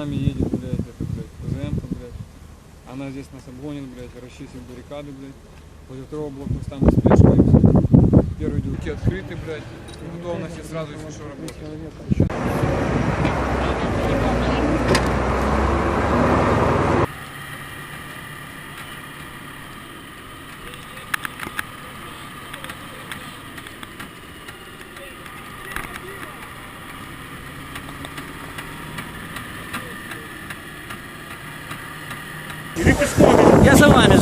нами едет, блядь, это, блядь, ПЗМ, блядь. Она здесь нас обгонит, блядь, расчистит баррикады, блядь. Возле второго блокпоста мы спешиваемся. Первые дюки открыты, блядь. Готовности сразу, если что, работать. Я за вами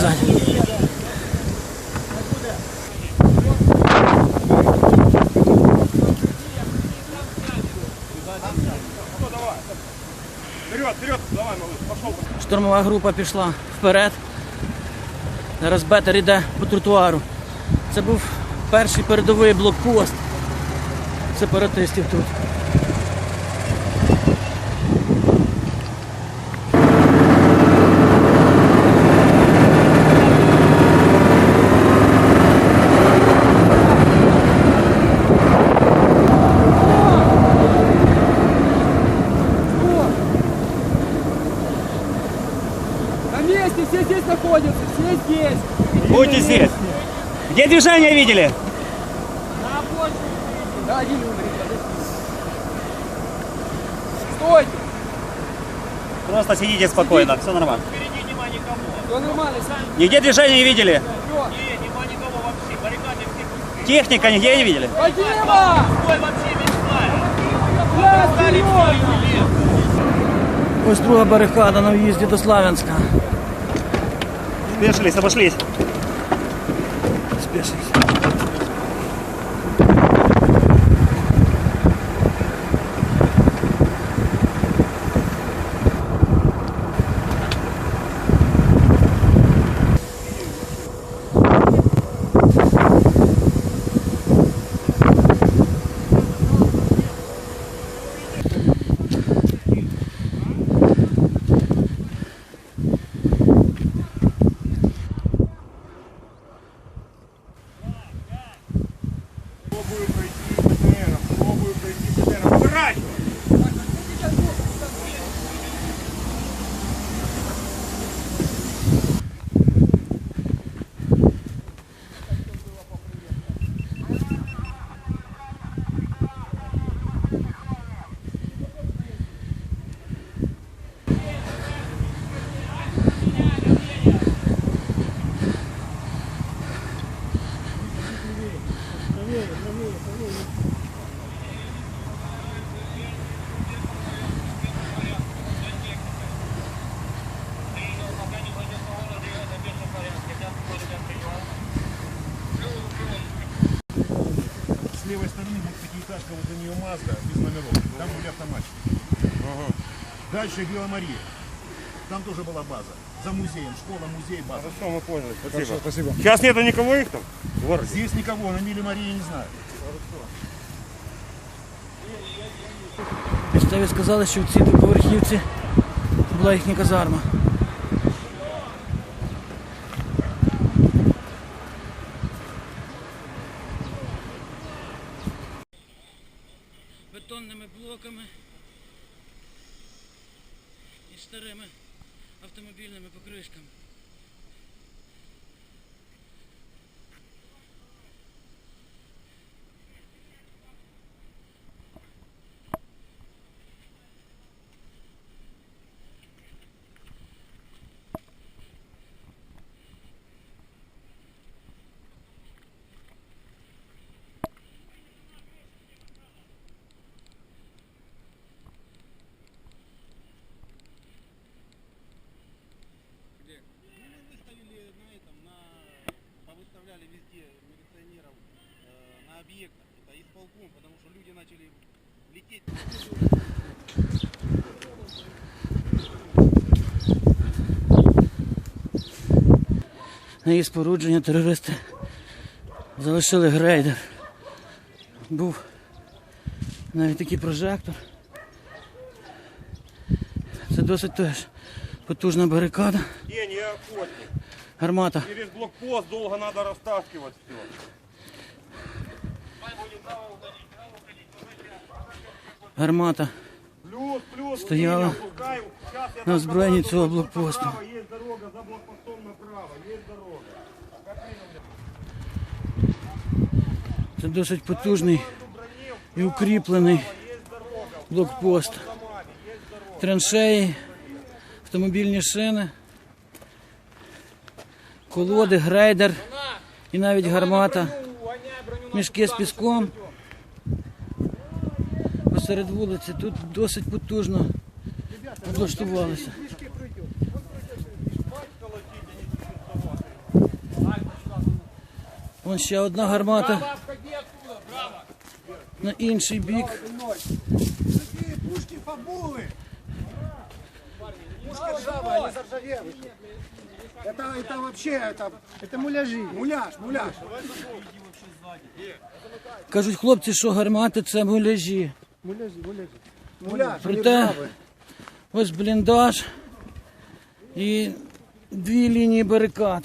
пошел. Штурмова група пішла вперед. Зараз Бетер йде по тротуару. Це був перший передовий блокпост сепаратистів тут. Месте, все здесь находятся, все здесь. Будьте здесь. Где движение видели? Да, один умер. Стойте! Просто сидите спокойно, все нормально. Все нормально, сами Нигде движения не видели? вперед! Техника нигде не видели? Вадима! Блядь, вперед! Ось друга барикада на в'їзді до Славянська. Спешились, обошлись. Спішись. Пробую пройти БТРом, пробую пройти БТРом. Убирай! С левой стороны будет пятиэтажка, возле нее Мазда, без номеров. Там были автоматчики. Дальше Белая Мария. Там тоже была база. За музеем. Школа, музей, база. Хорошо, мы поняли. Спасибо. спасибо. Сейчас нету никого их там? Здесь никого, на Миле Марии не знаю. Місцеві сказали, що в цій двоповерхівці була їхня казарма. Бетонними блоками і старими автомобільними покришками. Потому что люди начали лететь. На її спорудження терористи залишили грейдер. Був навіть такий прожектор. Це досить теж потужна барикада. Не, не охотник. Гармата. Через блокпост надо растаскивать все. Гармата. Стояла на озброєнні цього блокпосту. Є дорога за блокпостом направо, є дорога. Це досить потужний і укріплений блокпост. Траншеї, автомобільні шини, колоди, грейдер і навіть гармата. Мішки з піском. Посеред вулиці тут досить потужно облаштувалися. Вон ще одна гармата. На інший бік. Пушки побулы! Это, это вообще, это, это муляжи. Муляж, муляж. Кажуть хлопці, що гармати це муляжі. Муляжи, муляжи. Муляж, Проте ось бліндаж і дві лінії барикад.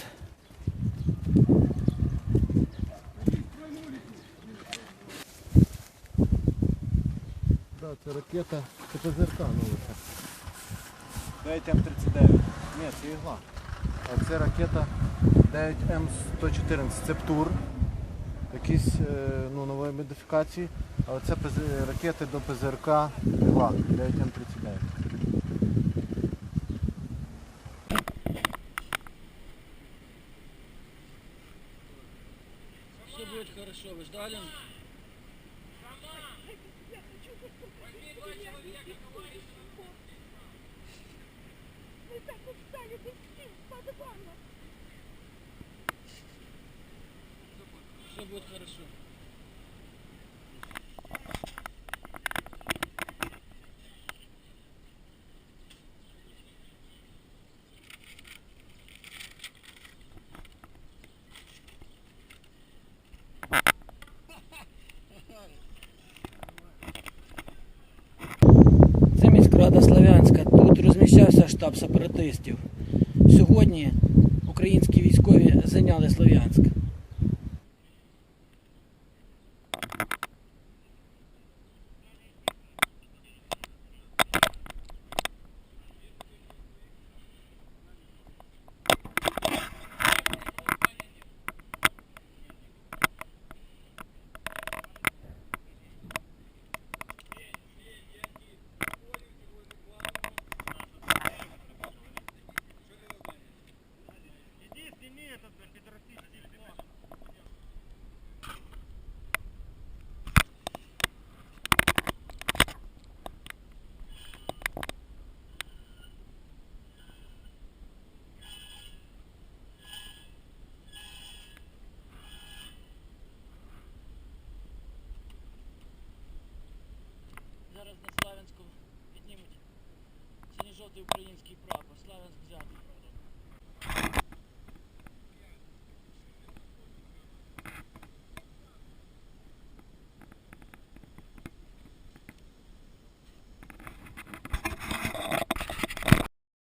Да, це ракета, це ПЗРК новика. 9М39. Ні, це ігла. А це ракета 9М114. Це ПТУР. Якісь е, ну, нової модифікації. Але це ракети до ПЗРК ігла 9М39. Все буде хорошо, ви ждали? Так устали быть с ним. Все будет хорошо. Це міськрада Слов'янська. Тут розміщався штаб сепаратистів. Сьогодні українські військові зайняли Слов'янськ. Український прапор. Слава взятий.